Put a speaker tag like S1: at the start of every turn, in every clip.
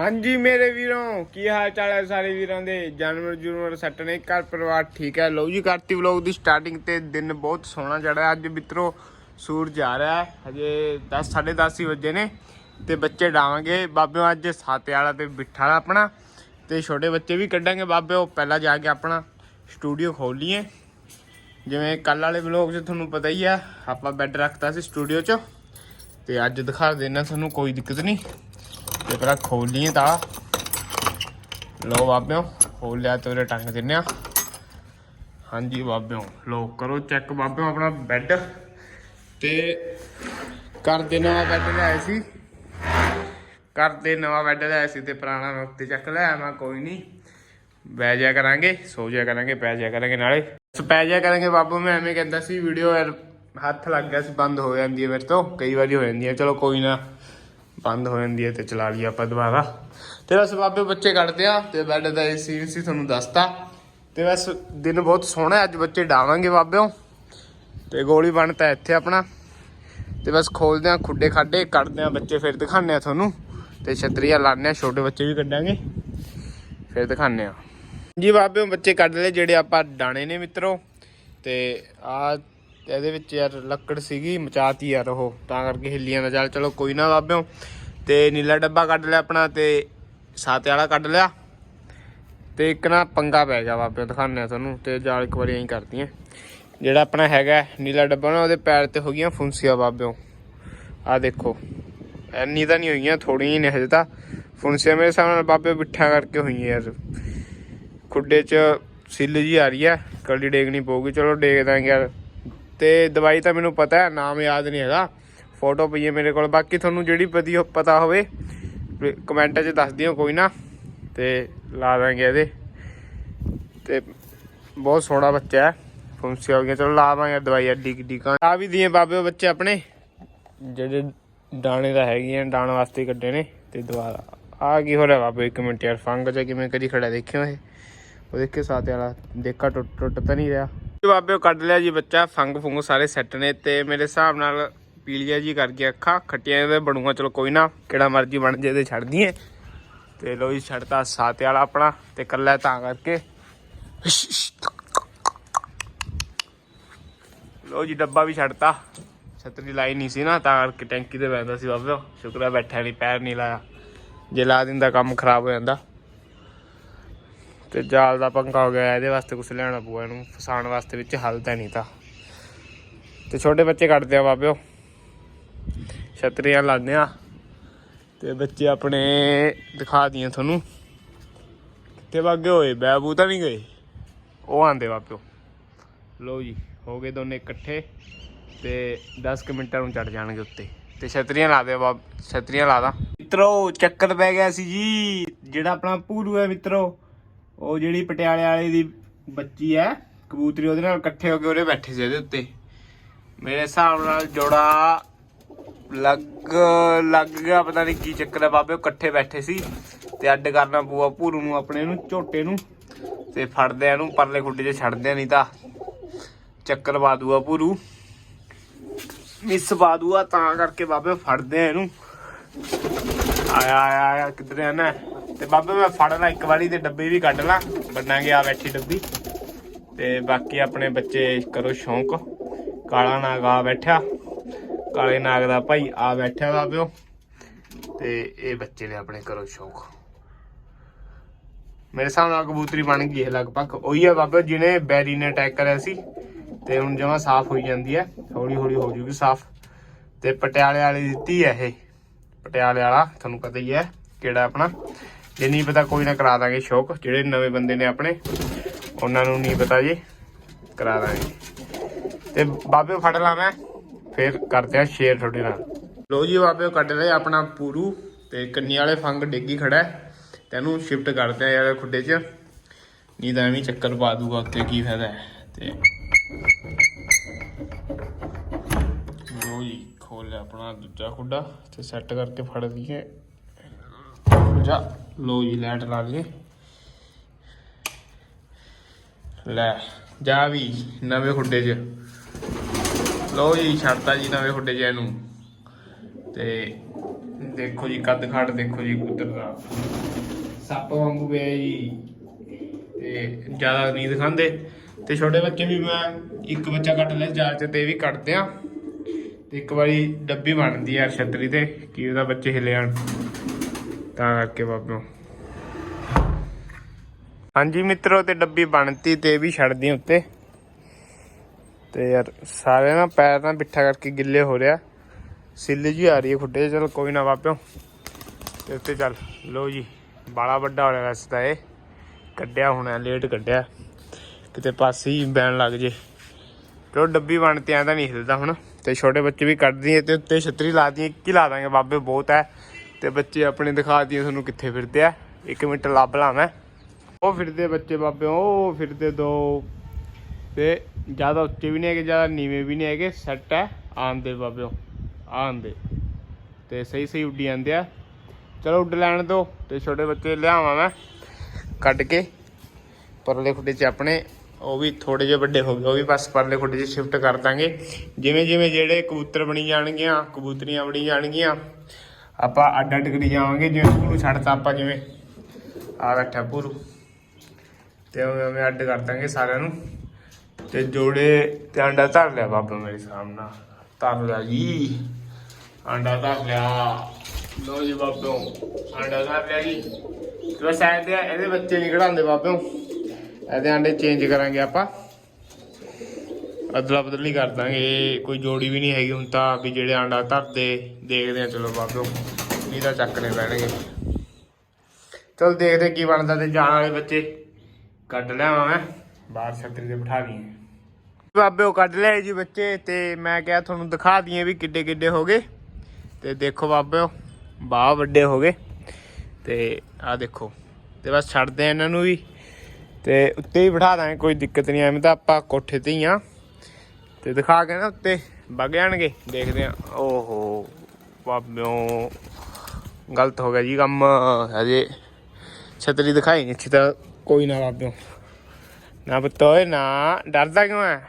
S1: ਹਾਂਜੀ ਮੇਰੇ ਵੀਰੋ, ਕੀ ਹਾਲ ਚਾਲ ਹੈ ਸਾਰੇ ਵੀਰਾਂ ਦੇ? ਜਾਨਵਰ ਜੁਨਵਰ ਸੱਟ ਨੇ, ਘਰ ਪਰਿਵਾਰ ਠੀਕ ਹੈ? ਲਓ ਜੀ, ਕਰਤੀ ਵਲੌਗ ਦੀ ਸਟਾਰਟਿੰਗ ਤੇ ਦਿਨ ਬਹੁਤ ਸੋਹਣਾ ਚੜਿਆ ਅੱਜ ਮਿੱਤਰੋ, ਸੂਰਜ ਆ ਰਿਹਾ ਹੈ। ਹਜੇ 10 10:30 ਹੀ ਵਜੇ ਨੇ ਤੇ ਬੱਚੇ ਡਾਵਾਂਗੇ। ਬਾਬਿਓ ਅੱਜ ਸਾਤੇ ਵਾਲਾ ਤੇ ਬਿੱਠਾ ਵਾਲਾ ਆਪਣਾ ਤੇ ਛੋਟੇ ਬੱਚੇ ਵੀ ਕੱਢਾਂਗੇ। ਬਾਬਿਓ, ਪਹਿਲਾਂ ਜਾ ਕੇ ਆਪਣਾ ਸਟੂਡੀਓ ਖੋਲ ਲਈਏ। ਜਿਵੇਂ ਕੱਲ ਵਾਲੇ ਵਲੌਗ 'ਚ ਤੁਹਾਨੂੰ ਪਤਾ ਹੀ ਆ, ਆਪਾਂ ਬੈੱਡ ਰੱਖਤਾ ਸੀ ਸਟੂਡੀਓ 'ਚ ਤੇ ਅੱਜ ਦਿਖਾ ਦੇਣਾ ਤੁਹਾਨੂੰ, ਕੋਈ ਦਿੱਕਤ ਨਹੀਂ। ਤੇ ਪਹਿਲਾਂ ਖੋਲ ਲਈਏ ਤਾਂ ਲੋ ਬਾਬਿਓ ਖੋਲ ਲਿਆ ਤੇ ਉਹਦੇ ਟੰਗ ਦਿੰਨੇ ਆ ਹਾਂਜੀ ਬਾਬਿਓ ਲੋ ਕਰੋ ਚੈੱਕ ਬਾਬਿਓ ਆਪਣਾ ਬੈੱਡ ਤੇ ਕਰਦੇ ਨਵਾਂ ਬੈੱਡ ਲਿਆਏ ਸੀ ਕਰਦੇ ਨਵਾਂ ਬੈੱਡ ਲਿਆਏ ਸੀ ਤੇ ਪੁਰਾਣਾ ਮੈਂ ਉੱਤੇ ਚੱਕ ਲਿਆ ਮੈਂ ਕੋਈ ਨਹੀਂ ਬਹਿ ਜਾ ਕਰਾਂਗੇ. ਸੋ ਜਾ ਕਰਾਂਗੇ. ਪੈ ਜਾ ਕਰਾਂਗੇ ਨਾਲੇ. ਸੋ ਪੈ ਜਾ ਕਰਾਂਗੇ ਬਾਬੂ, ਮੈਂ ਐਵੇਂ ਕਹਿੰਦਾ ਸੀ ਵੀਡੀਓ ਯਾਰ ਹੱਥ ਲੱਗ ਗਿਆ ਸੀ, ਬੰਦ ਹੋ ਜਾਂਦੀ ਹੈ ਮੇਰੇ ਤੋਂ, ਕਈ ਵਾਰੀ ਹੋ ਜਾਂਦੀ ਹੈ। ਚਲੋ ਕੋਈ ਨਾ। ਬੰਦ ਹੋ ਜਾਂਦੀ ਹੈ ਤੇ ਚਲਾ ਲਈ ਆਪਾਂ ਦੁਬਾਰਾ। ਤੇ ਬਸ ਬਾਬੇ ਬੱਚੇ ਕੱਢਦੇ ਆ ਤੇ ਬੈੱਡ ਦਾ ਇਹ ਸੀਨ ਸੀ ਤੁਹਾਨੂੰ ਦੱਸਤਾ। ਤੇ ਬਸ ਦਿਨ ਬਹੁਤ ਸੋਹਣਾ ਅੱਜ ਬੱਚੇ ਡਾਵਾਂਗੇ ਬਾਬਿਓ। ਤੇ ਗੋਲੀ ਬਣਤਾ ਇੱਥੇ ਆਪਣਾ। ਤੇ ਬਸ ਖੋਲਦੇ ਆ ਖੁੱਡੇ ਖਾਡੇ, ਕੱਢਦੇ ਆ ਬੱਚੇ, ਫਿਰ ਦਿਖਾਣੇ ਆ ਤੁਹਾਨੂੰ। ਤੇ ਛਤਰੀਆਂ ਲਾਣੇ ਆ ਛੋਟੇ ਬੱਚੇ ਵੀ ਕੱਢਾਂਗੇ। ਫਿਰ ਦਿਖਾਣੇ ਆ ਜੀ ਬਾਬਿਓ, ਬੱਚੇ ਕੱਢ ਲਏ ਜਿਹੜੇ ਆਪਾਂ ਡਾਣੇ ਨੇ ਮਿੱਤਰੋ। ਤੇ ਆ ਇਹਦੇ ਵਿੱਚ ਯਾਰ ਲੱਕੜ ਸੀਗੀ, ਮਚਾਤੀ ਯਾਰ ਉਹ, ਤਾਂ ਕਰਕੇ ਹਿੱਲੀਆਂ ਦਾ। ਚੱਲ ਚਲੋ, ਕੋਈ ਨਾ ਬਾਬਿਓ। ਤੇ ਨੀਲਾ ਡੱਬਾ ਕੱਢ ਲਿਆ ਆਪਣਾ ਤੇ ਸਾਤੇ ਵਾਲਾ ਕੱਢ ਲਿਆ। ਤੇ ਇੱਕ ਨਾ ਪੰਗਾ ਪੈ ਗਿਆ ਬਾਬਿਓ, ਦਿਖਾਉਂਦੇ ਆ ਤੁਹਾਨੂੰ। ਤੇ ਜਾਲ ਇੱਕ ਵਾਰੀ ਐਂ ਕਰਦੀਆਂ ਜਿਹੜਾ ਆਪਣਾ ਹੈਗਾ ਨੀਲਾ ਡੱਬਾ ਨਾ, ਉਹਦੇ ਪੈਰ ਤੇ ਹੋ ਗਈਆਂ ਫੁੰਸੀਆਂ ਬਾਬਿਓ। ਆ ਦੇਖੋ, ਐਨੀ ਤਾਂ ਨਹੀਂ ਹੋਈਆਂ ਥੋੜੀਆਂ ਹੀ ਨੇ ਹਜੇ ਤਾਂ। ਫੁੰਸੀਆਂ ਮੇਰੇ ਸਾਹਮਣੇ ਬਾਬੇ ਬਿੱਠਾ ਕਰਕੇ ਹੋਈਆਂ ਯਾਰ। ਖੁੱਡੇ 'ਚ ਸਿੱਲ ਜੀ ਆ ਰਹੀ ਹੈ, ਕਲੀ ਡੇਗਣੀ ਪਊਗੀ। ਚਲੋ, ਡੇਗ ਦਾਂਗੇ ਯਾਰ। ਤੇ ਦਵਾਈ ਤਾਂ ਮੈਨੂੰ ਪਤਾ ਹੈ, ਨਾਮ ਯਾਦ ਨਹੀਂ ਹੈਗਾ। ਫੋਟੋ ਪਈ ਹੈ ਮੇਰੇ ਕੋਲ। ਬਾਕੀ ਤੁਹਾਨੂੰ ਜਿਹੜੀ ਵਧੀਆ ਪਤਾ ਹੋਵੇ ਕਮੈਂਟਾਂ 'ਚ ਦੱਸ ਦਿਓ, ਕੋਈ ਨਾ। ਤੇ ਲਾ ਦਾਂਗੇ ਇਹਦੇ। ਤੇ ਬਹੁਤ ਸੋਹਣਾ ਬੱਚਾ ਹੈ। ਫੁੰਸੀ ਹੋ ਗਿਆ ਚਲੋ ਲਾਵਾਂਗੇ ਦਵਾਈ ਐਡੀ ਕਿੱਡੀ ਆ ਵੀ ਦੀਏ ਬਾਬੇ ਬੱਚੇ ਆਪਣੇ। ਜਿਹੜੇ ਦਾਣੇ ਦਾ ਹੈਗੀਆਂ ਡਾਣ ਵਾਸਤੇ ਕੱਢੇ ਨੇ। ਤੇ ਦੁਬਾਰਾ ਆ ਕੀ ਹੋ ਰਿਹਾ ਬਾਬੇ, ਇੱਕ ਮਿੰਟ ਯਾਰ। ਫੰਗ ਚ ਕਿਵੇਂ ਕਦੀ ਖੜਾ ਦੇਖਿਓ ਇਹ। ਉਹ ਦੇਖੇ ਸਾਥੇ ਵਾਲਾ। ਦੇਖਾ ਟੁੱਟ ਟੁੱਟ ਤਾਂ ਨਹੀਂ ਰਿਹਾ। ਬਾਬੇ ਕੱਢ ਲਿਆ ਜੀ ਬੱਚਾ ਫੰਗ ਫੁੰਗ ਸਾਰੇ ਸੈੱਟ ਨੇ ਤੇ ਮੇਰੇ ਹਿਸਾਬ ਨਾਲ ਪੀਲੀਆ ਜੀ ਕਰ ਗਿਆ ਅੱਖਾਂ, ਖੱਟੀਆਂ ਦੇ ਬਣੂਗਾ ਚਲੋ ਕੋਈ ਨਾ, ਕਿਹੜਾ ਮਰਜ਼ੀ ਬਣ ਜੇ ਤੇ ਛੱਡ ਦਈਏ। ਤੇ ਲੋ ਜੀ, ਛੱਡਤਾ ਸਾਤੇ ਵਾਲਾ ਆਪਣਾ ਤੇ ਕੱਲਾ ਤਾਂ ਕਰਕੇ। ਲੋ ਜੀ, ਡੱਬਾ ਵੀ ਛੱਡਤਾ। ਛਤਰੀ ਲਾਈ ਨਹੀਂ ਸੀ ਨਾ, ਤਾਂ ਕਰਕੇ ਟੈਂਕੀ ਤੇ ਬੈਠਦਾ ਸੀ ਬਾਬੇ ਸ਼ੁਕਰ ਹੈ ਬੈਠਾ ਨਹੀਂ ਪੈਰ ਨਹੀਂ ਲਾਇਆ। ਜੇ ਲਾ ਦਿੰਦਾ, ਕੰਮ ਖਰਾਬ ਹੋ ਜਾਂਦਾ। ਤੇ ਜਾਲ ਦਾ ਪੰਗਾ ਹੋ ਗਿਆ, ਇਹਦੇ ਵਾਸਤੇ ਕੁਝ ਲੈਣਾ ਪਊਗਾ, ਇਹਨੂੰ ਫਸਾਉਣ ਵਾਸਤੇ ਵਿੱਚ ਹੱਲ ਤਾਂ ਨਹੀਂ ਤਾਂ। ਤੇ ਛੋਟੇ ਬੱਚੇ ਕੱਢਦੇ ਆ ਬਾਬਿਓ। ਛਤਰੀਆਂ ਲਾਉਂਦੇ ਆ। ਤੇ ਬੱਚੇ ਆਪਣੇ ਦਿਖਾ ਦੀਆਂ ਤੁਹਾਨੂੰ। ਤੇ ਵਾਗੇ ਹੋਏ ਬੈਬੂ ਤਾਂ ਨਹੀਂ ਗਏ? ਉਹ ਆਂਦੇ ਬਾਬਿਓ। ਲੋ ਜੀ, ਹੋ ਗਏ ਦੋਨੇ ਇਕੱਠੇ ਤੇ 10 ਕੁ ਮਿੰਟਾਂ ਨੂੰ ਚੜ ਜਾਣਗੇ ਉੱਤੇ। ਤੇ ਛਤਰੀਆਂ ਲਾ ਦੇ ਬਾਬ, ਛਤਰੀਆਂ ਲਾ ਦਾ। ਮਿੱਤਰੋ, ਚੱਕਰ ਪੈ ਗਿਆ ਸੀ ਜੀ। ਜਿਹੜਾ ਆਪਣਾ ਪੂਰੂ ਹੈ ਮਿੱਤਰੋ ਉਹ ਜਿਹੜੀ ਪਟਿਆਲੇ ਵਾਲੇ ਦੀ ਬੱਚੀ ਹੈ, ਕਬੂਤਰੀ, ਉਹਦੇ ਨਾਲ ਇਕੱਠੇ ਹੋ ਕੇ ਉਹਦੇ ਬੈਠੇ ਸੀ ਇਹਦੇ ਉੱਤੇ। ਮੇਰੇ ਹਿਸਾਬ ਨਾਲ ਜੋੜਾ ਲੱਗ ਲੱਗ ਗਿਆ, ਪਤਾ ਨਹੀਂ ਕੀ ਚੱਕਰ ਹੈ ਬਾਬੇ, ਉਹ ਇਕੱਠੇ ਬੈਠੇ ਸੀ ਤੇ ਅੱਡ ਕਰਨਾ ਪੂਆ ਭੂਰੂ ਨੂੰ, ਆਪਣੇ ਨੂੰ, ਝੋਟੇ ਨੂੰ ਤੇ ਫੜਦੇ ਆ ਇਹਨੂੰ, ਪਰਲੇ ਖੁੱਡੇ 'ਚ ਛੱਡਦੇ ਆ, ਨਹੀਂ ਤਾਂ ਚੱਕਰ ਪਾ ਦੂਆ ਪੂਰੂ ਮਿਸ ਪਾ ਦੂਆ ਤਾਂ ਕਰਕੇ ਬਾਬੇ ਫੜਦੇ ਆ ਇਹਨੂੰ। ਆਇਆ ਆਇਆ ਆਇਆ, ਕਿੱਧਰ ਆ ਤੇ ਬਾਬੇ ਮੈਂ ਫੜ ਲਾ ਇੱਕ ਵਾਰੀ ਤੇ ਡੱਬੇ ਵੀ ਕੱਢ ਲਾਂ। ਬੰਨਾਂਗੇ ਆ ਬੈਠੀ ਡੱਬੀ। ਤੇ ਬਾਕੀ ਆਪਣੇ ਬੱਚੇ ਕਰੋ ਸ਼ੌਂਕ। ਕਾਲਾ ਨਾਗ ਆ ਬੈਠਾ ਕਾਲੇ ਨਾਗ ਦਾ ਭਾਈ ਆ ਬੈਠਾ ਬਾਬਿਓ। ਤੇ ਇਹ ਬੱਚੇ ਨੇ ਆਪਣੇ ਕਰੋ ਸ਼ੌਂਕ। ਮੇਰੇ ਹਿਸਾਬ ਨਾਲ ਕਬੂਤਰੀ ਬਣ ਗਈ ਹੈ ਲਗਭਗ। ਉਹੀ ਹੈ ਬਾਬੇ ਜਿਹਨੇ ਬੈਰੀ ਨੇ ਅਟੈਕ ਕਰਿਆ ਸੀ। ਤੇ ਹੁਣ ਜਮਾ ਸਾਫ਼ ਹੋਈ ਜਾਂਦੀ ਹੈ। ਹੌਲੀ ਹੌਲੀ ਹੋ ਜੂਗੀ ਸਾਫ਼। ਤੇ ਪਟਿਆਲੇ ਵਾਲੀ ਦਿੱਤੀ ਹੈ ਇਹ। ਪਟਿਆਲੇ ਵਾਲਾ, ਤੁਹਾਨੂੰ ਪਤਾ ਹੀ ਹੈ ਕਿਹੜਾ ਆਪਣਾ। ਜੇ ਨਹੀਂ ਪਤਾ ਕੋਈ ਨਾ ਕਰਾ ਦਾਂਗੇ ਸ਼ੌਕ, ਜਿਹੜੇ ਨਵੇਂ ਬੰਦੇ ਨੇ ਆਪਣੇ, ਉਹਨਾਂ ਨੂੰ ਨਹੀਂ ਪਤਾ ਜੀ, ਕਰਾ ਦਾਂਗੇ। ਤੇ ਬਾਬੇ ਫੜ ਲਾ ਮੈਂ, ਫਿਰ ਕਰਦੇ ਆ ਸ਼ੇਅਰ ਤੁਹਾਡੇ ਨਾਲ। ਲੋ ਜੀ ਬਾਬੇ ਕੱਢ ਲਏ ਆਪਣਾ ਪੂਰੂ, ਤੇ ਕੰਨੀ ਵਾਲੇ ਫੰਗ ਡਿੱਗੀ ਖੜਾ ਹੈ, ਤੇ ਇਹਨੂੰ ਸ਼ਿਫਟ ਕਰਦੇ ਆ ਯਾਰ ਖੁੱਡੇ 'ਚ। ਨਹੀਂ ਤਾਂ ਐਵੇਂ ਚੱਕਰ ਪਾ ਦੂਗਾ ਉੱਤੇ ਕੀ ਫਾਇਦਾ ਹੈ, ਤੇ ਲੋ ਜੀ, ਖੋਲ ਆਪਣਾ ਦੂਜਾ ਖੁੱਡਾ, ਤੇ ਸੈੱਟ ਕਰਕੇ ਫੜ ਲਈਏ ਜਾ ਲੋ ਜੀ ਲਾਈਟ ਲਾ ਲਈਏ ਲੈ, ਜਾ ਵੀ, ਨਵੇਂ ਖੁੱਡੇ 'ਚ। ਲੋ ਜੀ, ਛੱਡਤਾ ਜੀ ਨਵੇਂ ਖੁੱਡੇ 'ਚ ਇਹਨੂੰ। ਤੇ ਦੇਖੋ ਜੀ, ਕੱਦ ਖਾੜ ਦੇਖੋ ਜੀ, ਕਬੂਤਰ ਦਾ। ਸੱਪ ਵਾਂਗੂ ਪਿਆ ਜੀ। ਤੇ ਜ਼ਿਆਦਾ ਨਹੀਂ ਦਿਖਾਉਂਦੇ ਤੇ ਛੋਟੇ ਬੱਚੇ ਵੀ ਮੈਂ ਇੱਕ ਬੱਚਾ ਕੱਟ ਲਿਆ ਜਾਲ ਚ ਤੇ ਵੀ ਕੱਟਦੇ ਆ। ਤੇ ਇੱਕ ਵਾਰੀ ਡੱਬੀ ਬਣਦੀ ਆ ਛਤਰੀ ਤੇ, ਕੀ ਉਹਦਾ ਬੱਚੇ ਹਿੱਲੇ ਜਾਣ ਤਾਂ ਕਰਕੇ ਬਾਬਿਓ। ਹਾਂਜੀ ਮਿੱਤਰੋ ਤੇ ਡੱਬੀ ਬਣਤੀ ਤੇ ਵੀ ਛੱਡਦੀ ਉੱਤੇ। ਤੇ ਯਾਰ ਸਾਰੇ ਨਾ ਪੈਰ ਨਾ ਬਿੱਠਾ ਕਰਕੇ ਗਿੱਲੇ ਹੋ ਰਿਹਾ। ਸਿੱਲ ਜੀ ਆ ਰਹੀ ਹੈ ਖੁੱਡੇ 'ਚ, ਚਲ ਕੋਈ ਨਾ ਬਾਪਿਓ ਤੇ ਉੱਤੇ ਚੱਲ। ਲੋ ਜੀ ਬਾਲਾ ਵੱਡਾ ਹੋ ਰਿਹਾ ਵੈਸੇ ਤਾਂ ਇਹ। ਕੱਢਿਆ ਹੋਣਾ ਲੇਟ ਕੱਢਿਆ। ਕਿਤੇ ਪਾਸੇ ਹੀ ਬੈਣ ਲੱਗ ਜੇ। ਤੇ ਉਹ ਡੱਬੀ ਬਣਤੀ ਐਂ ਤਾਂ ਨਹੀਂ ਹਿਲਦਾ ਹੁਣ। ਤੇ ਛੋਟੇ ਬੱਚੇ ਵੀ ਕੱਢਦੀ ਹੈ ਤੇ ਉੱਤੇ ਛਤਰੀ ਲਾ ਦੀ ਇੱਕ ਹੀ ਲਾ ਦਾਂਗੇ। ਬਾਬੇ ਬਹੁਤ ਹੈ। ਤੇ ਬੱਚੇ ਆਪਣੇ ਦਿਖਾ ਦਈਏ ਤੁਹਾਨੂੰ ਕਿੱਥੇ ਫਿਰਦੇ ਆ। ਇੱਕ ਮਿੰਟ ਲੱਭ ਲਾਂ ਮੈਂ। ਉਹ ਫਿਰਦੇ ਬੱਚੇ ਬਾਬੇ, ਉਹ ਫਿਰਦੇ ਦੋ। ਤੇ ਜ਼ਿਆਦਾ ਉੱਚੇ ਵੀ ਨਹੀਂ ਹੈਗੇ, ਜ਼ਿਆਦਾ ਨੀਵੇਂ ਵੀ ਨਹੀਂ ਹੈਗੇ ਸੈੱਟ ਹੈ। ਆਂਦੇ ਬਾਬਿਓ ਆਂਦੇ ਤੇ ਸਹੀ ਸਹੀ ਉੱਡੀ ਜਾਂਦੇ ਆ। ਚਲੋ ਉੱਡ ਲੈਣ ਦੋ ਤੇ ਛੋਟੇ ਬੱਚੇ ਲਿਆਵਾਂ ਮੈਂ। ਕੱਢ ਕੇ ਪਰਲੇ ਖੁੱਡੇ 'ਚ ਆਪਣੇ। ਉਹ ਵੀ ਥੋੜੇ ਜਿਹੇ ਵੱਡੇ ਹੋ ਗਏ, ਉਹ ਵੀ ਬਸ ਪਰਲੇ ਖੁੱਡੇ 'ਚ ਸ਼ਿਫਟ ਕਰ ਦਾਂਗੇ। ਜਿਵੇਂ ਜਿਵੇਂ ਜਿਹੜੇ ਕਬੂਤਰ ਬਣੀ ਜਾਣਗੀਆਂ, ਕਬੂਤਰੀਆਂ ਬਣੀ ਜਾਣਗੀਆਂ ਆਪਾਂ ਅੱਡ ਅੱਡ ਕਰੀ ਜਾਵਾਂਗੇ ਜਿਵੇਂ ਪੂਰੂ ਛੱਡਤਾ ਆਪਾਂ ਜਿਵੇਂ। ਆ ਬੈਠਾ ਪੂਰੂ ਤੇ ਉਵੇਂ ਉਵੇਂ ਅੱਡ ਕਰ ਦਾਂਗੇ ਸਾਰਿਆਂ ਨੂੰ। ਤੇ ਜੋੜੇ ਤੇ ਆਂਡਾ ਧਰ ਲਿਆ ਬਾਬਾ ਮੇਰੇ ਸਾਹਮਣੇ ਧਰ ਲਿਆ ਜੀ। ਆਂਡਾ ਧਰ ਲਿਆ। ਲੋ ਜੀ ਬਾਬਿਓ ਆਂਡਾ ਧਰ ਲਿਆ ਜੀ। ਤੇ ਬਸ ਇਹਦੇ ਇਹਦੇ ਬੱਚੇ ਨਹੀਂ ਕਢਾਉਂਦੇ ਬਾਬਿਓ। ਇਹਦੇ ਆਂਡੇ ਚੇਂਜ ਕਰਾਂਗੇ ਆਪਾਂ। ਅਦਲਾ ਨਹੀਂ ਕਰ ਦਾਂਗੇ। ਕੋਈ ਜੋੜੀ ਵੀ ਨਹੀਂ ਹੈਗੀ ਹੁਣ ਤਾਂ, ਵੀ ਜਿਹੜੇ ਆਂਡਾ ਧਰਦੇ, ਦੇਖਦੇ ਆ, ਚਲੋ ਬਾਬਿਓ। ਨਹੀਂ ਤਾਂ ਚੱਕਣੇ ਪੈਣਗੇ। ਚਲ ਦੇਖਦੇ ਕੀ ਬਣਦਾ ਤੇ ਜਾਣ ਵਾਲੇ ਬੱਚੇ ਕੱਢ ਲਿਆਵਾਂ ਮੈਂ। ਬਾਹਰ ਛਤਰੀ ਤੇ ਬਿਠਾ ਲਈਏ ਬਾਬੇ ਉਹ ਕੱਢ ਲਿਆਏ ਜੀ ਬੱਚੇ ਤੇ ਮੈਂ ਕਿਹਾ ਤੁਹਾਨੂੰ ਦਿਖਾ ਦਈਏ ਵੀ ਕਿੱਡੇ ਕਿੱਡੇ ਹੋ ਗਏ। ਤੇ ਦੇਖੋ ਬਾਬੇ ਬਾਹ ਵੱਡੇ ਹੋ ਗਏ। ਤੇ ਆ ਦੇਖੋ, ਤੇ ਬਸ ਛੱਡਦੇ ਆ ਇਹਨਾਂ ਨੂੰ ਵੀ। ਤੇ ਉੱਤੇ ਹੀ ਬਿਠਾ ਦਾਂਗੇ, ਕੋਈ ਦਿੱਕਤ ਨਹੀਂ, ਐਵੇਂ ਤਾਂ ਆਪਾਂ ਕੋਠੇ ਤੇ ਹੀ ਆ ਤੇ ਦਿਖਾ ਕੇ ਨਾ ਉੱਤੇ, ਵਗ ਜਾਣਗੇ, ਦੇਖਦੇ ਆ ਓਹੋ ਬਾਬਿਓ ਗਲਤ ਹੋ ਗਿਆ ਜੀ, ਕੰਮ ਹਜੇ ਛਤਰੀ ਦਿਖਾਈ ਨਹੀਂ ਅੱਛੀ ਤਾਂ ਕੋਈ ਨਾ ਬਾਬਿਓ। ਨਾ ਪੁੱਤ, ਓਏ ਨਾ, ਡਰਦਾ ਕਿਉਂ ਹੈ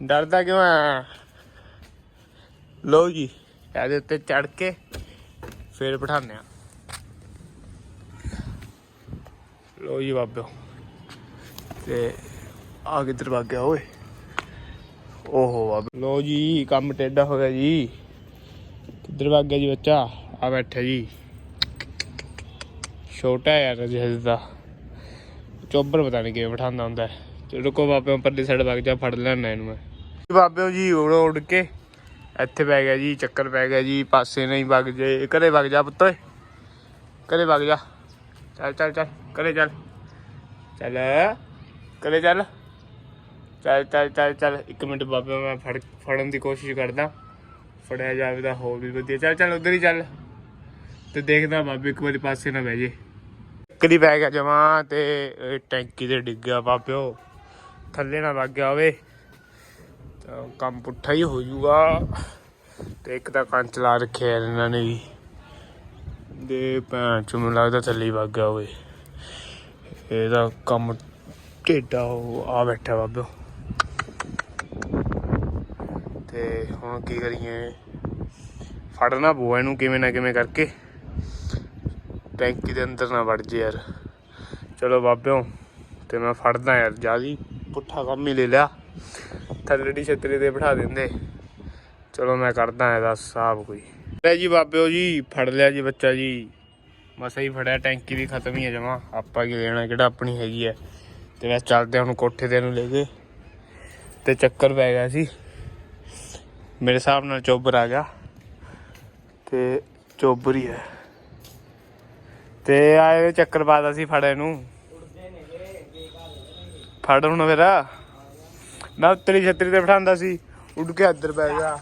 S1: ਡਰਦਾ ਕਿਉਂ ਹੈ ਲੋ ਜੀ, ਇਹਦੇ ਉੱਤੇ ਚੜ ਕੇ ਫੇਰ ਬਿਠਾਉਂਦੇ ਆ ਲੋ ਜੀ ਬਾਬਿਓ, ਤੇ ਆ ਕਿੱਧਰ ਭੱਗ ਗਿਆ ਓਏ? ਓਹੋ ਬਾਬੇ ਲੋ ਜੀ, ਕੰਮ ਟੇਢਾ ਹੋ ਗਿਆ ਜੀ। ਕਿੱਧਰ ਭੱਗ ਗਿਆ ਜੀ ਬੱਚਾ ਆ ਬੈਠਾ ਜੀ। ਛੋਟਾ ਯਾਰ ਅਜੇ ਦਾ ਚੋਬਰ ਪਤਾ ਨਹੀਂ ਕਿਵੇਂ ਬਿਠਾਉਂਦਾ ਹੁੰਦਾ। ਹੈ। ਤੇ ਰੁਕੋ ਬਾਬਿਓ ਪਰਲੀ ਸਾਈਡ ਵਗ ਜਾ, ਫੜ ਲੈਣਾ ਇਹਨੂੰ ਮੈਂ। ਬਾਬਿਓ ਜੀ ਉੜ ਉੜ ਕੇ ਇੱਥੇ ਪੈ ਗਿਆ ਜੀ, ਚੱਕਰ ਪੈ ਗਿਆ ਜੀ, ਪਾਸੇ ਨਹੀਂ ਵਗ ਜੇ। ਘਰੇ ਵਗ ਜਾ ਪੁੱਤ ਓਏ। ਘਰੇ ਵਗ ਜਾ। ਚੱਲ ਚੱਲ ਚੱਲ, ਘਰੇ ਚੱਲ। ਚੱਲ, ਘਰੇ ਚੱਲ। ਚੱਲ ਚੱਲ ਚੱਲ ਚੱਲ। ਇੱਕ ਮਿੰਟ ਬਾਬੇ, ਮੈਂ ਫੜ, ਫੜਨ ਦੀ ਕੋਸ਼ਿਸ਼ ਕਰਦਾ। ਫੜਿਆ ਜਾਵੇ ਤਾਂ ਹੋਰ ਵੀ ਵਧੀਆ। ਚੱਲ ਚੱਲ, ਉਧਰ ਹੀ ਚੱਲ। ਤੇ ਦੇਖਦਾ ਬਾਬੇ ਇੱਕ ਵਾਰੀ ਪਾਸੇ ਨਾ ਬਹਿ ਜੇ। ਕਦੀ ਪੈ ਗਿਆ ਜਮਾ ਤੇ ਟੈਂਕੀ ਤੇ ਡਿੱਗ ਗਿਆ ਬਾਬਿਓ ਥੱਲੇ ਨਾ ਵੱਗ ਗਿਆ ਹੋਵੇ। ਤਾਂ ਕੰਮ ਪੁੱਠਾ ਹੀ ਹੋ ਜਾਊਗਾ ਤੇ ਇੱਕ ਤਾਂ ਕੰਚ ਲਾ ਰੱਖਿਆ ਇਹਨਾਂ ਨੇ ਵੀ। ਦੇ ਭੈਣ ਚ ਮੈਨੂੰ ਲੱਗਦਾ ਥੱਲੇ ਹੀ ਗਿਆ ਹੋਵੇ। ਇਹਦਾ ਕੰਮ ਢੇਡਾ ਹੋ ਆ ਬੈਠਾ ਬਾਬਿਓ ਤੇ ਹੁਣ ਕੀ ਕਰੀਏ? ਫੜਨਾ ਪਊ ਇਹਨੂੰ ਕਿਵੇਂ ਨਾ ਕਿਵੇਂ ਕਰਕੇ। ਟੈਂਕੀ ਦੇ ਅੰਦਰ ਨਾ ਵੜ ਜੇ ਯਾਰ। ਚਲੋ ਬਾਬਿਓ, ਤੇ ਮੈਂ ਫੜਦਾ ਯਾਰ ਜਿਆਦੀ ਪੁੱਠਾ ਕੰਮ ਹੀ ਲੈ ਲਿਆ। ਥੱਲੜੀ ਦੀ ਛਤਰੀ ਤੇ ਬਿਠਾ ਦਿੰਦੇ। ਚਲੋ ਮੈਂ ਕਰਦਾ ਇਹਦਾ ਹਿਸਾਬ ਕੋਈ। ਲੈ ਜੀ ਬਾਬਿਓ ਜੀ, ਫੜ ਲਿਆ ਜੀ ਬੱਚਾ ਜੀ। ਮਸਾ ਹੀ ਫੜਿਆ, ਟੈਂਕੀ ਵੀ ਖਤਮ ਹੀ ਹੈ ਜਮਾ। ਆਪਾਂ ਕੀ ਲੈਣਾ, ਕਿਹੜਾ ਆਪਣੀ ਹੈਗੀ ਹੈ। ਤੇ ਵੈਸੇ ਚੱਲਦੇ ਹਾਂ ਹੁਣ ਕੋਠੇ ਤੇ ਨੂੰ ਲੈ ਕੇ। ਤੇ ਚੱਕਰ ਪੈ ਗਿਆ ਸੀ। ਮੇਰੇ ਹਿਸਾਬ ਨਾਲ ਚੋਬਰ ਆ ਗਿਆ। ਤੇ ਚੋਬਰ ਹੀ। ਹੈ ਤੇ ਆਏ ਚੱਕਰ ਪਾਦਾ ਸੀ ਫੜੇ ਨੂੰ। ਫੜ ਹੁਣ ਫਿਰ। ਮੈਂ ਉੱਤਰੀ ਛਤਰੀ ਤੇ ਬਿਠਾਉਂਦਾ ਸੀ। ਉੱਡ ਕੇ ਇੱਧਰ ਬੈ ਗਿਆ।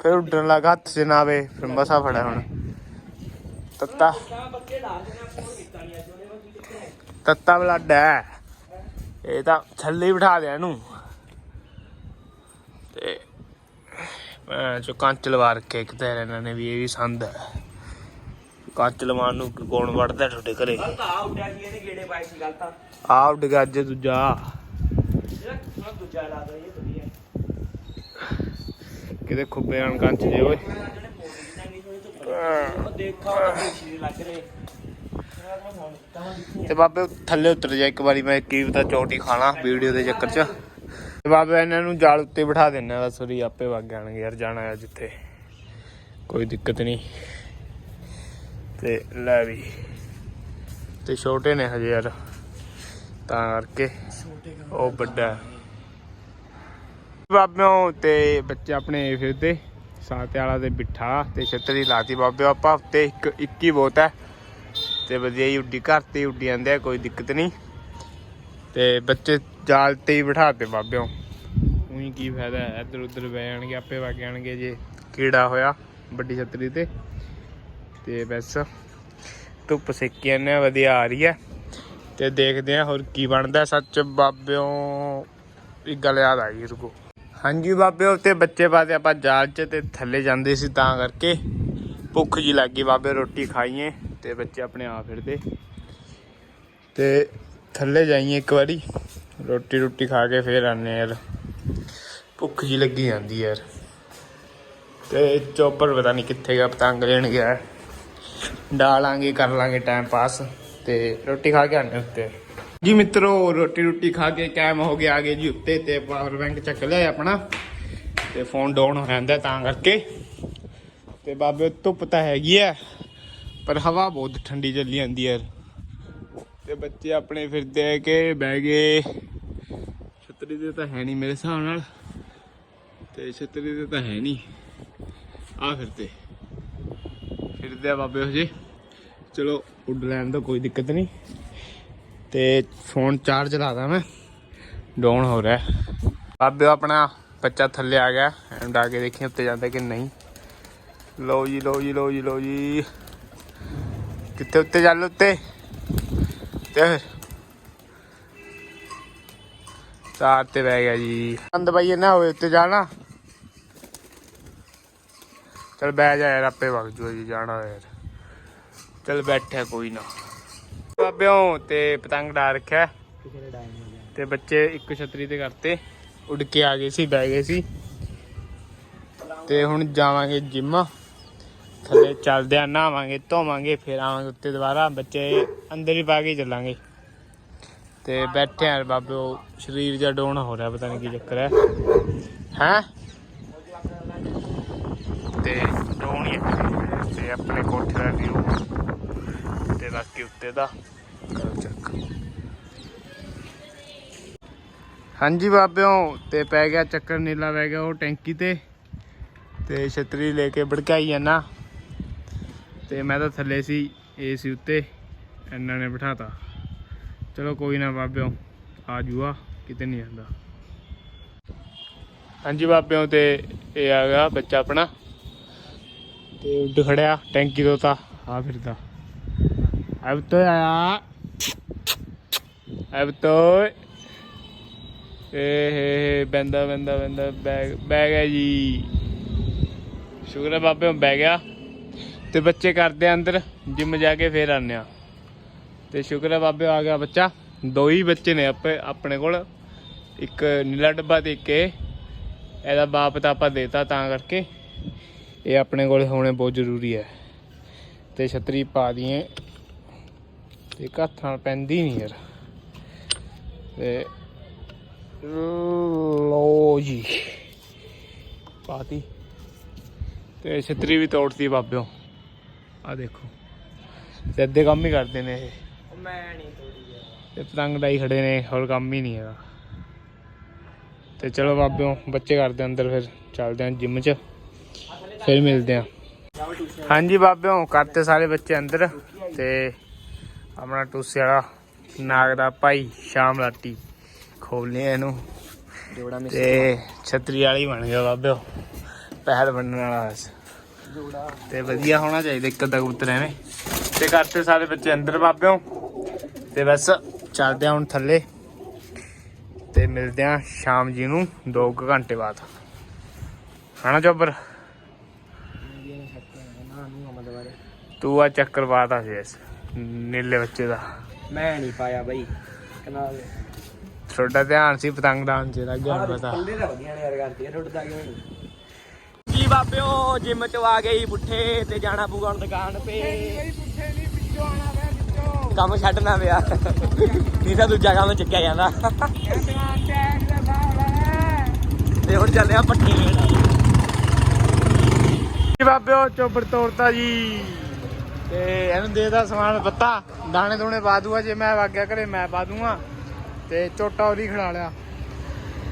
S1: ਫਿਰ ਉੱਡਣ ਲੱਗਾ ਹੱਥ 'ਚ ਨਾ ਆਵੇ ਫਿਰ ਮਸਾ ਫੜਿਆ ਹੁਣ। ਤੱਤਾ। ਤੱਤਾ ਬਲੱਡ ਹੈ। ਇਹ ਤਾਂ ਥੱਲੇ ਬਿਠਾ ਦਿਆ ਇਹਨੂੰ। ਤੇ ਚੋ ਕੰਚ ਲਵਾ ਰੱਖਿਆ ਇੱਕ ਤਾਂ ਇਹਨਾਂ ਨੇ ਵੀ ਇਹ ਵੀ ਸੰਦ ਹੈ। ਕੰਚ ਲਵਾਉਣ ਨੂੰ ਕੌਣ ਵੜਦਾ ਤੁਹਾਡੇ ਘਰੇ?
S2: ਕੱਲ ਤਾਂ ਆ ਉੱਡਿਆ ਸੀ ਇਹਨੇ ਗੇੜੇ ਪਾਏ ਸੀ ਕੱਲ ਤਾਂ
S1: ਆ ਉੱਡ ਗਿਆ ਅੱਜ ਦੂਜਾ। ਕਿਤੇ ਖੁੱਬੇ ਆਣ ਕੰਚ ਜੇ ਓਏ।
S2: ਤੇ
S1: ਬਾਬੇ ਥੱਲੇ ਉਤਰ ਜਾ ਇੱਕ ਵਾਰੀ ਮੈਂ ਕੀ ਪਤਾ ਚੋਟੀ ਖਾਣਾ ਵੀਡੀਓ ਦੇ ਚੱਕਰ 'ਚ। ਤੇ ਬਾਬਾ, ਇਹਨਾਂ ਨੂੰ ਜਾਲ ਉੱਤੇ ਬਿਠਾ ਦਿੰਨਾ ਬਸ ਉਹਦੀ ਆਪੇ ਵਗ ਜਾਣਗੇ ਯਾਰ, ਜਾਣਾ ਆ ਜਿੱਥੇ। ਕੋਈ ਦਿੱਕਤ ਨਹੀਂ। ਤੇ ਲੈ ਵੀ। ਤੇ ਛੋਟੇ ਨੇ ਹਜੇ ਯਾਰ, ਤਾਂ ਕਰਕੇ ਉਹ ਵੱਡਾ ਬਾਬਿਓ, ਤੇ ਬੱਚੇ ਆਪਣੇ ਫਿਰਦੇ ਸਾਤੇ ਵਾਲਾ ਤੇ ਬਿੱਠਾ, ਤੇ ਛਤਰੀ ਲਾਤੀ। ਬਾਬਿਓ, ਆਪਾਂ ਉੱਤੇ ਇੱਕ ਇੱਕ ਹੀ ਬਹੁਤ ਹੈ। ਤੇ ਵਧੀਆ ਹੀ ਉੱਡੀ, ਘਰ ਤੇ ਹੀ ਉੱਡੀ ਜਾਂਦੇ ਆ, ਕੋਈ ਦਿੱਕਤ ਨਹੀਂ। ਤੇ ਬੱਚੇ ਜਾਲ ਤੇ ਹੀ ਬਿਠਾਤੇ ਬਾਬਿਓ। ਉਹੀ ਕੀ ਫਾਇਦਾ ਹੈ, ਇੱਧਰ ਉੱਧਰ ਬਹਿ ਜਾਣਗੇ, ਆਪੇ ਵਗ ਜਾਣਗੇ ਜੇ ਕੀੜਾ ਹੋਇਆ ਵੱਡੀ ਛਤਰੀ ਤੇ। ਤੇ ਬਸ, ਧੁੱਪ ਸੇਕੀ ਜਾਂਦੇ ਆ, ਵਧੀਆ ਆ ਰਹੀ ਹੈ। ਤੇ ਦੇਖਦੇ ਆ ਹੋਰ ਕੀ ਬਣਦਾ, ਸੱਚ ਬਾਬਿਓ, ਇੱਕ ਗੱਲ ਯਾਦ ਆ ਗਈ ਰੁਕੋ ਹਾਂਜੀ ਬਾਬਿਓ, ਤੇ ਬੱਚੇ ਬਾਦੇ ਆਪਾਂ ਜਾਲ 'ਚ ਤੇ ਥੱਲੇ ਜਾਂਦੇ ਸੀ ਤਾਂ ਕਰਕੇ ਭੁੱਖ ਜੀ ਲੱਗ ਗਈ ਬਾਬੇ ਰੋਟੀ ਖਾਈਏ ਤੇ ਬੱਚੇ ਆਪਣੇ ਆ ਫਿਰਦੇ। ਤੇ ਥੱਲੇ ਜਾਈਏ ਇੱਕ ਵਾਰੀ। ਰੋਟੀ ਰੋਟੀ ਖਾ ਕੇ ਫੇਰ ਆਨੇ ਯਾਰ। ਭੁੱਖ ਜੀ ਲੱਗੀ ਜਾਂਦੀ ਯਾਰ। ਤੇ ਚੋਪਰ ਪਤਾ ਨਹੀਂ ਕਿੱਥੇ ਗਿਆ ਪਤੰਗ ਲੈਣ ਗਿਆ। ਡਾਲਾਂਗੇ ਕਰ ਲਾਂਗੇ ਟਾਈਮ ਪਾਸ ਤੇ ਰੋਟੀ ਖਾ ਕੇ ਆਨੇ ਉੱਤੇ। ਜੀ ਮਿੱਤਰੋ, ਰੋਟੀ ਰੋਟੀ ਖਾ ਕੇ ਕਾਇਮ ਹੋ ਗਿਆ ਆਗੇ ਜੀ ਉੱਤੇ ਤੇ ਪਾਵਰ ਬੈਂਕ ਚੱਕ ਲਿਆ ਆਪਣਾ। ਤੇ ਫੋਨ ਡਾਊਨ ਹੋ ਜਾਂਦਾ ਤਾਂ ਕਰਕੇ। ਤੇ ਬਾਬੇ, ਧੁੱਪ ਤਾਂ ਹੈਗੀ ਆ, ਪਰ ਹਵਾ ਬਹੁਤ ਠੰਡੀ ਚੱਲੀ ਜਾਂਦੀ ਯਾਰ। ਤੇ ਬੱਚੇ ਆਪਣੇ ਫਿਰਦੇ ਆ ਕਿ ਬਹਿ ਗਏ। ਛਤਰੀ ਦੇ ਤਾਂ ਹੈ ਨਹੀਂ ਮੇਰੇ ਹਿਸਾਬ ਨਾਲ। ਤੇ ਛਤਰੀ ਦੇ ਤਾਂ ਹੈ ਨਹੀਂ। ਆ ਫਿਰਦੇ ਫਿਰਦੇ ਆ ਬਾਬੇ ਹਜੇ ਚਲੋ, ਉੱਡ ਲੈਣ ਦਾ, ਕੋਈ ਦਿੱਕਤ ਨਹੀਂ। ਤੇ ਫੋਨ ਚਾਰਜ ਲਾਦਾ ਮੈਂ। ਡਾਊਨ ਹੋ ਰਿਹਾ। ਬਾਬੇ ਆਪਣਾ ਬੱਚਾ ਥੱਲੇ ਆ ਗਿਆ। ਐਂਡ ਆ ਕੇ ਦੇਖੀ ਉੱਤੇ ਜਾਂਦਾ ਕਿ ਨਹੀਂ। ਲਓ ਜੀ ਲਓ ਜੀ ਲਓ ਜੀ ਲਓ ਜੀ। ਕਿੱਥੇ ਉੱਤੇ ਚੱਲ ਉੱਤੇ? ਤੇ ਫਿਰ? ਤਾਰ ਤੇ ਬਹਿ ਗਿਆ ਜੀ। ਅੰਦ ਬਾਈ ਇਹ ਨਾ ਹੋਵੇ ਉੱਤੇ ਜਾਣਾ। ਚਲ ਬਹਿ ਜਾ ਯਾਰ, ਆਪੇ ਵਗ ਜੂ ਜੀ, ਜਾਣਾ ਯਾਰ। ਚਲ ਬੈਠਿਆ ਕੋਈ ਨਾ। ਬਾਬਿਓ, ਤੇ ਪਤੰਗ ਡਾ ਰੱਖਿਆ। ਤੇ ਬੱਚੇ ਇੱਕ ਛਤਰੀ ਤੇ ਕਰਤੇ। ਉੱਡ ਕੇ ਆ ਗਏ ਸੀ, ਬਹਿ ਗਏ ਸੀ। ਤੇ ਹੁਣ ਜਾਵਾਂਗੇ ਜਿਮ। ਥੱਲੇ ਚੱਲਦੇ ਆ, ਨਹਾਵਾਂਗੇ, ਧੋਵਾਂਗੇ, ਫਿਰ ਆਵਾਂਗੇ ਉੱਤੇ ਦੁਬਾਰਾ, ਬੱਚੇ ਅੰਦਰ ਹੀ ਪਾ ਕੇ ਚੱਲਾਂਗੇ। ਤੇ ਬੈਠੇ ਆ ਬਾਬੇ, ਉਹ ਸਰੀਰ ਜਿਹਾ ਡਾਊਨ ਹੋ ਰਿਹਾ, ਪਤਾ ਨਹੀਂ ਕੀ ਚੱਕਰ ਹੈ। ਹੈ? ਤੇ ਡਾਊਨ ਹੀ ਤੇ ਆਪਣੇ ਕੋਠੇ ਦਾ ਵਿਊ ਤੇ ਬਾਕੀ ਉੱਤੇ ਦਾ। ਕਰੋ ਚੱਕ ਹਾਂਜੀ ਬਾਬਿਓ, ਤੇ ਪੈ ਗਿਆ ਚੱਕਰ, ਨੀਲਾ ਪੈ ਗਿਆ ਉਹ ਟੈਂਕੀ ਤੇ। ਤੇ ਛਤਰੀ ਲੈ ਕੇ ਭੜਕਾਈ ਜਾਣਾ ਤੇ ਮੈਂ ਤਾਂ ਥੱਲੇ ਸੀ ਏਸੀ ਉੱਤੇ, ਇਹਨਾਂ ਨੇ ਬਿਠਾਤਾ। ਚਲੋ ਕੋਈ ਨਾ ਬਾਬਿਓ, ਆ ਜੂਆ, ਕਿਤੇ ਨਹੀਂ ਜਾਂਦਾ। ਹਾਂਜੀ ਬਾਬਿਓ, ਤੇ ਇਹ ਆ ਗਿਆ ਬੱਚਾ ਆਪਣਾ। ਤੇ ਉੱਡ ਖੜਿਆ, ਟੈਂਕੀ ਤੋਂ ਤਾਂ, ਆ ਫਿਰਦਾ। ਅਬ ਤੋਂ ਆਇਆ। ਅਬ ਤੋਂ ਏ ਹੇ ਬੰਦਾ ਬੰਦਾ ਬੰਦਾ ਬੈਗ ਬਹਿ ਗਿਆ ਜੀ। ਸ਼ੁਕਰ ਹੈ ਬਾਬੇ ਹੁਣ ਬਹਿ ਗਿਆ। ਤੇ ਬੱਚੇ ਕਰਦੇ ਆ ਅੰਦਰ ਜਿਮ ਜਾ ਕੇ ਫੇਰ ਆਨੇ ਆ। ਤੇ ਸ਼ੁਕਰ ਹੈ ਬਾਬੇ, ਆ ਗਿਆ ਬੱਚਾ। ਦੋ ਹੀ ਬੱਚੇ ਨੇ ਆਪੇ, ਆਪਣੇ ਕੋਲ। ਇੱਕ ਨੀਲਾ ਡੱਬਾ ਦੇ ਕੇ ਇਹਦਾ ਬਾਪ ਤਾਂ ਆਪਾਂ ਦੇਤਾ ਤਾਂ ਕਰਕੇ। ਇਹ ਆਪਣੇ ਕੋਲ ਹੋਣੇ ਬਹੁਤ ਜ਼ਰੂਰੀ ਹੈ ਤੇ ਛਤਰੀ ਪਾ ਦਈਏ। ਤੇ ਹੱਥ ਨਾਲ ਪੈਂਦੀ ਨਹੀਂ ਯਾਰ। ਤੇ ਲੋ ਜੀ। ਪਾਤੀ। ਤੇ ਛਤਰੀ ਵੀ ਤੋੜਤੀ ਬਾਬਿਓ। ਆ ਦੇਖੋ। ਤੇ ਅੱਧੇ ਕੰਮ ਹੀ ਕਰਦੇ ਨੇ ਇਹ।
S2: ਮੈਂ ਨਹੀਂ ਤੋੜੀ
S1: ਤੇ ਪਤੰਗ ਡਾਈ ਖੜੇ ਨੇ ਹੋਰ ਕੰਮ ਹੀ ਨਹੀਂ ਹੈਗਾ। ਤੇ ਚਲੋ ਬਾਬਿਓ ਬੱਚੇ ਕਰਦੇ ਅੰਦਰ ਫਿਰ ਚੱਲਦੇ ਆ ਜਿਮ 'ਚ। ਫਿਰ ਮਿਲਦੇ ਆ। ਹਾਂਜੀ ਬਾਬਿਓ ਕਰਤੇ ਸਾਰੇ ਬੱਚੇ ਅੰਦਰ। ਤੇ ਆਪਣਾ ਟੂਸੇ ਵਾਲਾ ਨਾਗ ਦਾ ਭਾਈ ਸ਼ਾਮ ਲਾਟੀ ਖੋਲਨੇ ਇਹਨੂੰ।
S2: ਜੋੜਾ ਮਿਸ
S1: ਤੇ ਛਤਰੀ ਵਾਲੀ ਬਣ ਗਿਆ ਬਾਬਿਓ। ਪਹਿਲ ਬਣਨ ਵਾਲਾ ਤੇ ਵਧੀਆ ਹੋਣਾ ਚਾਹੀਦਾ ਇੱਕ ਅੱਧਾ ਕਬੂਤਰ ਐਵੇਂ। ਤੇ ਕਰਤੇ ਸਾਰੇ ਬੱਚੇ ਅੰਦਰ ਬਾਬਿਓ। ਤੇ ਬਸ ਚੱਲਦੇ ਆ ਹੁਣ ਥੱਲੇ। ਤੇ ਮਿਲਦੇ ਆ ਸ਼ਾਮ ਜੀ ਨੂੰ 2 ਘੰਟੇ ਬਾਅਦ। ਹਨਾ ਚੋਬਰ ਤੂੰ ਆ ਚੱਕਰ ਬਾਤਾ ਸੀ ਇਸ ਨੀਲੇ ਬੱਚੇ ਦਾ।
S2: ਮੈਂ ਨਹੀਂ ਪਾਇਆ ਬਾਈ ਕਨਾਲ।
S1: ਛੋਟਾ ਧਿਆਨ ਸੀ ਪਤੰਗ ਚ ਲੱਗ ਗਿਆ ਹੁਣ ਪਤਾ।
S2: ਕੱਲੇ ਦਾ ਵਧੀਆ ਨੇ ਯਾਰ ਕਰਦੀ ਰੁੱਟਦਾ ਕਿਉਂ ਹਾਂਜੀ ਬਾਬਿਓ ਜਿਮ ਚ ਆ ਗਈ ਪੁੱਠੇ ਤੇ ਜਾਣਾ ਪਊਗਾ ਹੁਣ ਦੁਕਾਨ ਤੇ।
S1: ਪੁੱਠੇ ਨਹੀਂ ਪਿੱਛੋਂ ਆਣਾ ਵੇ ਪਿੱਛੋਂ।
S2: ਕੰਮ ਛੱਡਣਾ ਪਿਆ। ਨਹੀਂ ਤਾਂ ਦੂਜਾ ਕੰਮ ਚੱਕਿਆ ਜਾਂਦਾ।
S1: ਦਾ
S2: ਤੇ ਹੁਣ ਚੱਲਿਆ ਪੱਠੇ ਲੈਣ।
S1: ਜੀ ਬਾਬਿਓ ਚੋਬਰ ਤੋੜਤਾ ਜੀ। ਤੇ ਇਹਨੂੰ ਦੇਦਾ ਸਮਾਨ ਬੱਤਾ। ਦਾਣੇ ਦੂਣੇ ਪਾ ਦੂਆ ਜੇ ਮੈਂ ਵਗ ਗਿਆ ਘਰੇ ਮੈਂ ਪਾ ਦੂੰਗਾ। ਤੇ ਝੋਟਾ ਉਹਦੀ ਖੜਾ ਲਿਆ।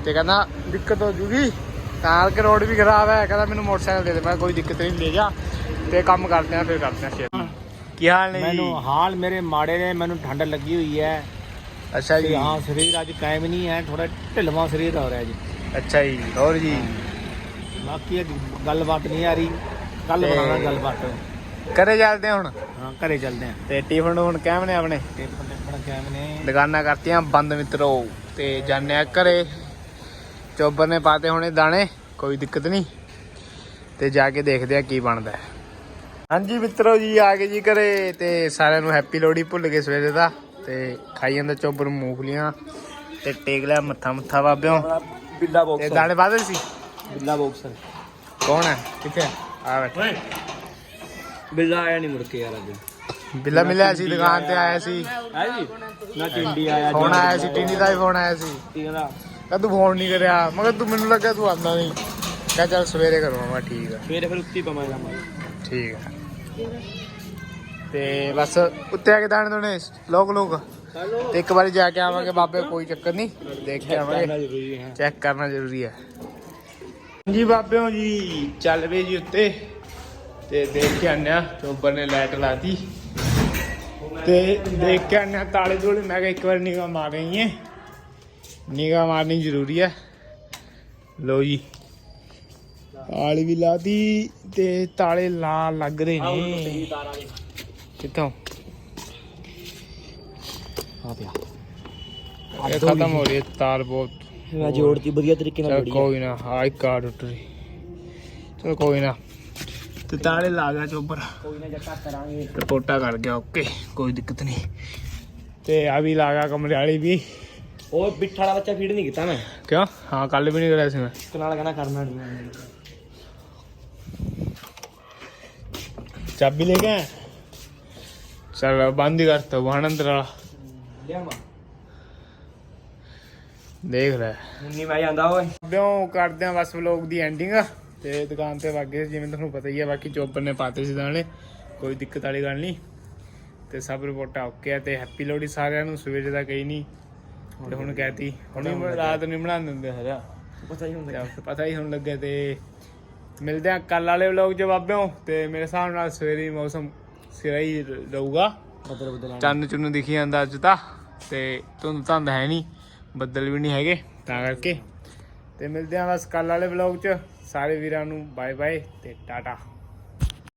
S1: ਤੇ ਕਹਿੰਦਾ ਦਿੱਕਤ ਹੋ ਜੂਗੀ। ਤਾਂ ਕਿ ਰੋਡ ਵੀ ਖਰਾਬ ਹੈ ਕਹਿੰਦਾ ਮੈਨੂੰ ਮੋਟਰਸਾਈਕਲ ਦੇ ਦੇ। ਮੈਂ ਕੋਈ ਦਿੱਕਤ ਨਹੀਂ ਲੈ ਜਾ। ਤੇ ਕੰਮ ਕਰਦੇ ਆ ਫਿਰ ਕਰਦੇ ਆ ਸ਼ੇਰ ਕੀ ਹਾਲ ਨੇ
S2: ਮੈਨੂੰ ਹਾਲ ਮੇਰੇ ਮਾੜੇ ਨੇ ਮੈਨੂੰ ਠੰਡ ਲੱਗੀ ਹੋਈ ਹੈ।
S1: ਅੱਛਾ ਜੀ।
S2: ਹਾਂ ਸਰੀਰ ਅੱਜ ਕਾਇਮ ਨਹੀਂ ਹੈ ਥੋੜਾ ਢਿਲਵਾ ਸਰੀਰ ਹੋ ਰਿਹਾ ਜੀ।
S1: ਅੱਛਾ ਜੀ ਹੋਰ ਜੀ?
S2: ਬਾਕੀ ਗੱਲਬਾਤ ਨਹੀਂ ਆ ਰਹੀ। ਕੱਲ ਬਣਾਉਣਾ ਗੱਲਬਾਤ।
S1: ਘਰੇ ਚੱਲਦੇ ਆ ਹੁਣ?
S2: ਹਾਂ ਘਰੇ ਚੱਲਦੇ ਆਂ
S1: ਤੇ ਟਿਫਨ ਹੁਣ ਕਹਿਮ ਨੇ ਆਪਣੇ?
S2: ਬੰਦੇ ਬੜਾ ਕਾਇਮ ਨੇ?
S1: ਦੁਕਾਨਾਂ ਕਰਤੀਆਂ ਬੰਦ ਮਿੱਤਰੋ ਤੇ ਜਾਣੇ ਆ ਘਰੇ। ਚੋਬਰ ਨੇ ਪਾਤੇ ਹੋਣੇ ਦਾਣੇ ਕੋਈ ਦਿੱਕਤ ਨਹੀਂ। ਤੇ ਜਾ ਕੇ ਦੇਖਦੇ ਆ ਕੀ ਬਣਦਾ। ਹਾਂਜੀ ਮਿੱਤਰੋ ਜੀ ਆ ਗਏ ਜੀ ਘਰੇ ਤੇ ਸਾਰਿਆਂ ਨੂੰ ਹੈਪੀ ਲੋਹੜੀ ਭੁੱਲ ਗਏ ਸਵੇਰੇ ਦਾ। ਤੇ ਖਾਈ ਜਾਂਦਾ ਚੋਬਰ ਮੂੰਗਫਲੀਆਂ ਤੇ ਟੇਕ ਲਿਆ ਮੱਥਾ ਮੱਥਾ ਬਾਬਿਓ।
S2: ਬਿੱਲਾ
S1: ਤੇ
S2: ਬਾਕਸਰ
S1: ਦਾਣੇ ਪਾਦੇ ਸੀ
S2: ਬਿੱਲਾ ਬਾਕਸਰ
S1: ਕੌਣ ਹੈ? ਕਿੱਥੇ ਆ? ਬੈਠਾ।
S2: ਬਿੱਲਾ ਆਇਆ ਨਹੀਂ ਮੁੜ ਕੇ ਯਾਰ ਅੱਜ।
S1: ਬਿੱਲਾ ਮਿਲਿਆ ਸੀ ਦੁਕਾਨ ਤੇ ਆਇਆ ਸੀ।
S2: ਹੈ ਜੀ? ਨਾ ਟਿੰਡੀ ਆਇਆ
S1: ਫੋਨ ਆਇਆ ਸੀ ਟੀਨੀ ਦਾ ਵੀ ਫੋਨ ਆਇਆ ਸੀ।
S2: ਕਹਿੰਦਾ
S1: ਕਹ ਤੂੰ ਫੋਨ ਨਹੀਂ ਕਰਿਆ। ਮਗਰ ਤੂੰ ਮੈਨੂੰ ਲੱਗਾ ਤੂੰ ਆਉਂਦਾ ਨਹੀਂ ਕਹ ਚੱਲ ਸਵੇਰੇ ਕਰੂੰਗਾ ਮੈਂ ਠੀਕ ਆ।
S2: ਫੇਰ ਫਿਰ ਉੱਤੀ ਪਵਾਂਗਾ ਮੈਂ
S1: ਠੀਕ ਆ। ਤੇ ਬਸ ਉੱਤੇ ਆ ਕੇ ਦਾਣੇ ਦੋਣੇ ਲੋਕ ਲੋਕ। ਤੇ ਇੱਕ ਵਾਰੀ ਜਾ ਕੇ ਆਵਾਂਗੇ ਬਾਬੇ ਕੋਈ ਚੱਕਰ ਨਹੀਂ ਦੇਖ ਕੇ ਆਵਾਂਗੇ। ਚੈੱਕ ਕਰਨਾ ਜ਼ਰੂਰੀ ਹੈ। ਜੀ ਬਾਬਿਓ ਜੀ ਚੱਲ ਵੇ ਜੀ ਉੱਤੇ। ਤੇ ਦੇਖ ਕੇ ਆਨਿਆ ਚੋਬਰ ਨੇ ਲਾਈਟ ਲਾਤੀ। ਤੇ ਦੇਖ ਕੇ ਆਨਿਆ ਤਾਲੇ ਤੋਲੇ ਮੈਂ ਕਿਹਾ ਇੱਕ ਵਾਰ ਨਿਗਾਹ ਮਾਰ ਰਹੀ ਹੈ ਨਿਗਾਹ ਮਾਰਨੀ ਜ਼ਰੂਰੀ ਹੈ ਲੋ ਜੀ। ਤਾਲੀ ਵੀ ਲਾਤੀ ਤੇ ਤਾਲੇ ਲਾ ਲੱਗ ਰਹੇ ਨੇ। ਕਿੱਥੋਂ?
S2: ਆ ਪਿਆ।
S1: ਇਹ ਖਤਮ ਹੋ ਰਹੀ ਹੈ ਤਾਰ ਬਹੁਤ
S2: ਮੈਂ ਜੋੜਤੀ ਵਧੀਆ ਤਰੀਕੇ ਨਾਲ ਜੋੜੀ
S1: ਕੋਈ ਨਾ ਹਾਈ ਕਾਰ ਟੁੱਟ ਰਹੀ। ਚਲ ਕੋਈ ਨਾ। ਤੇ ਤਾਲੇ ਲਾ ਗਿਆ ਚੋਬਰ
S2: ਕੋਈ ਨਾ ਜੱਟਾ ਕਰਾਂਗੇ।
S1: ਰਿਪੋਰਟਾ ਕਰ ਗਿਆ ਓਕੇ ਕੋਈ ਦਿੱਕਤ ਨਹੀਂ। ਤੇ ਆ ਵੀ ਲਾ ਗਿਆ ਕਮਰੇ ਵਾਲੀ ਵੀ।
S2: ਉਹ ਬਿੱਠਾ ਵਾਲਾ ਬੱਚਾ ਫੀਡ ਨਹੀਂ ਕੀਤਾ ਮੈਂ।
S1: ਕਿਉਂ? ਹਾਂ ਕੱਲ ਵੀ ਨਹੀਂ ਕਰਿਆ ਸੀ ਮੈਂ।
S2: ਤੇ ਨਾਲ ਕਹਿਣਾ ਕਰਨਾ ਨਹੀਂ। ਮੈਂ
S1: ਚਾਬੀ ਲੈ ਕੇ ਚਲ ਬੰਦ ਹੀ ਕਰਤਾ ਵਾਹਣ ਅੰਦਰ ਵਾਲਾ।
S2: ਲਿਆ ਮਾ
S1: ਦੇਖ ਲੈ।
S2: ਮੁੰਨੀ ਮੈਂ ਜਾਂਦਾ ਓਏ।
S1: ਬਿਓ ਕਰਦੇ ਆ ਬਸ ਵਲੋਗ ਦੀ ਐਂਡਿੰਗ ਤੇ ਦੁਕਾਨ ਤੇ ਵਾਗੇ ਜਿਵੇਂ ਤੁਹਾਨੂੰ ਪਤਾ ਹੀ ਹੈ ਬਾਕੀ ਚੋਪਰ ਨੇ ਪਾਤੇ ਸੀ ਦਾਣੇ। ਕੋਈ ਦਿੱਕਤ ਵਾਲੀ ਗੱਲ ਨਹੀਂ। ਤੇ ਸਭ ਰਿਪੋਰਟਾਂ ਓਕੇ ਆ ਤੇ ਹੈਪੀ ਲੋਹੜੀ ਸਾਰਿਆਂ ਨੂੰ ਸਵੇਰੇ ਦਾ ਕਹੀ ਨਹੀਂ। ਤੇ ਹੁਣ ਕਹਿਤੀ ਹੁਣ ਹੀ ਰਾਤ ਨੂੰ ਬਣਾ ਦਿੰਦੇ ਹਰਿਆ
S2: ਪਤਾ ਹੀ ਹੁੰਦਾ
S1: ਤੇ ਪਤਾ ਹੀ ਹੁਣ ਲੱਗੇ ਤੇ ਮਿਲਦੇ ਆ ਕੱਲ ਵਾਲੇ ਵਲੋਗ ਚ ਬਾਬਿਓ ਤੇ ਮੇਰੇ ਹਿਸਾਬ ਨਾਲ ਸਵੇਰੇ ਮੌਸਮ ਸਿਰਾ ਹੀ ਰਹੂਗਾ।
S2: ਬਦਲ ਬਦਲ
S1: ਚੰਨ ਚੁੰਨ ਦਿਖੀ ਜਾਂਦਾ ਅੱਜ ਤਾਂ ਤੇ ਧੁੰਦ ਧੰਦ ਹੈ ਨਹੀਂ ਬੱਦਲ ਵੀ ਨਹੀਂ ਹੈਗੇ ਤਾਂ ਕਰਕੇ। ਤੇ ਮਿਲਦੇ ਆ ਬਸ ਕੱਲ ਵਾਲੇ ਵਲੌਗ 'ਚ। ਸਾਰੇ ਵੀਰਾਂ ਨੂੰ ਬਾਏ ਬਾਏ ਤੇ ਟਾਟਾ।